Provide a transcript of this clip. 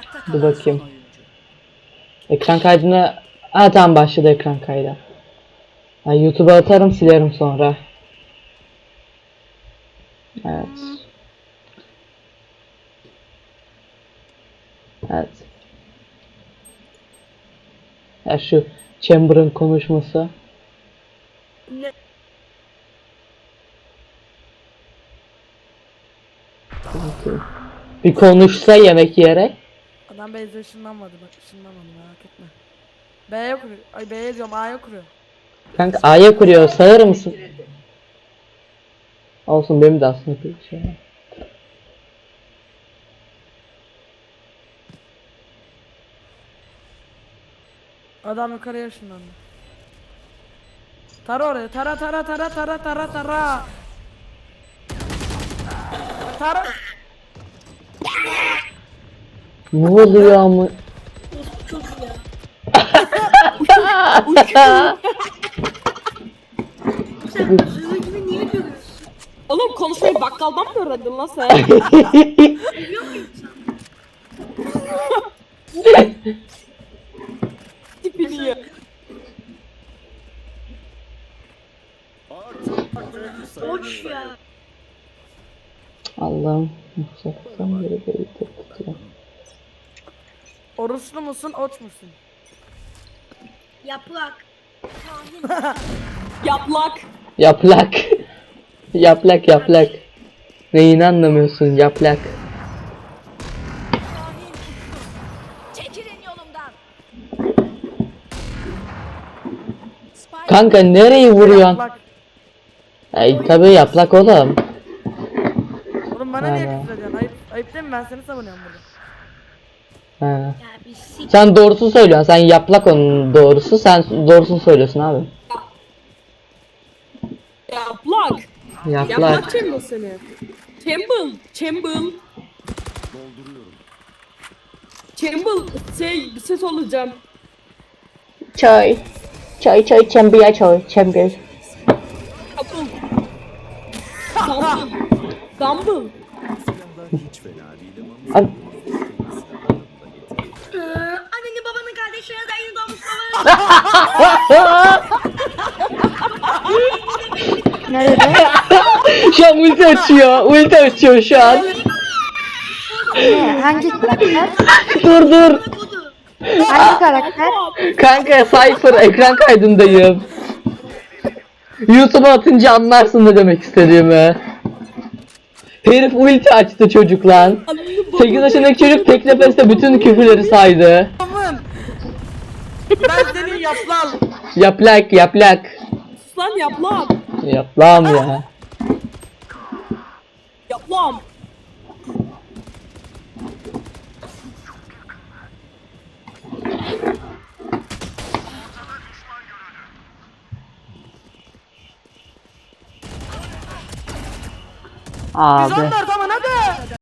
Kalan bakayım. Ekran kaydını... Ha tamam başladı ekran kaydı. Ha, YouTube'a atarım silerim sonra. Evet. Evet. Ya şu Chamber'ın konuşması. Ne? Bir konuşsa yemek yiyerek. Adam base'e ışınlanmadı bak ışınlanmadı merak etme. B'ye kuruyor. Ay B'ye diyorum A'ya kuruyor. Kanka A'ya kuruyor. Sağır mısın? Olsun benim de aslında bir şey. var. Adam yukarıya ışınlandı. Tara oraya. Tara tara tara tara tara tara. Tara. Ne oluyor ama? Çok ya. Sen zırhlı gibi niye görüyorsun? Oğlum konuşmayı bakkaldan mı öğrendin lan sen? Biliyor muyum sen? Tipini ya. Boş ya. Allah'ım. Uzaktan beri beni tutuyor. Oruçlu musun oç musun? Yaprak. Yaplak. Yaplak. yaplak yaplak. Neyini anlamıyorsun yaplak. Çekilin yolumdan. Spike Kanka nereyi vuruyorsun? Ay tabi yaplak oğlum. Oğlum bana niye Aynen. küfür ediyorsun? Ayıp, ayıp değil mi? Ben seni savunuyorum burada. Bir sik. Sen doğrusu söylüyorsun. Sen yaplak onun doğrusu. Sen doğrusunu söylüyorsun abi. Yaplak. Yaplak. Yaplak Chamber seni. Chamber. Chamber. Chamber. Şey bir ses olacağım. Çay. Çay çay çembiye çay çembiye. Kapıl. Dumble. Dumble. Abi, doğmuş şu an ulti açıyor. Ulti açıyor şu an. Hangi karakter? dur dur. Hangi karakter? Kanka Cypher ekran kaydındayım. YouTube'a atınca anlarsın ne demek istediğimi. Herif ulti açtı çocuk lan. 8 yaşındaki çocuk tek nefeste bütün küfürleri saydı. Ben senin yaplan. Yaplak yaplak. Sus lan yaplak. Yaplam ya. Yaplam. Abi. 114 ama ne be?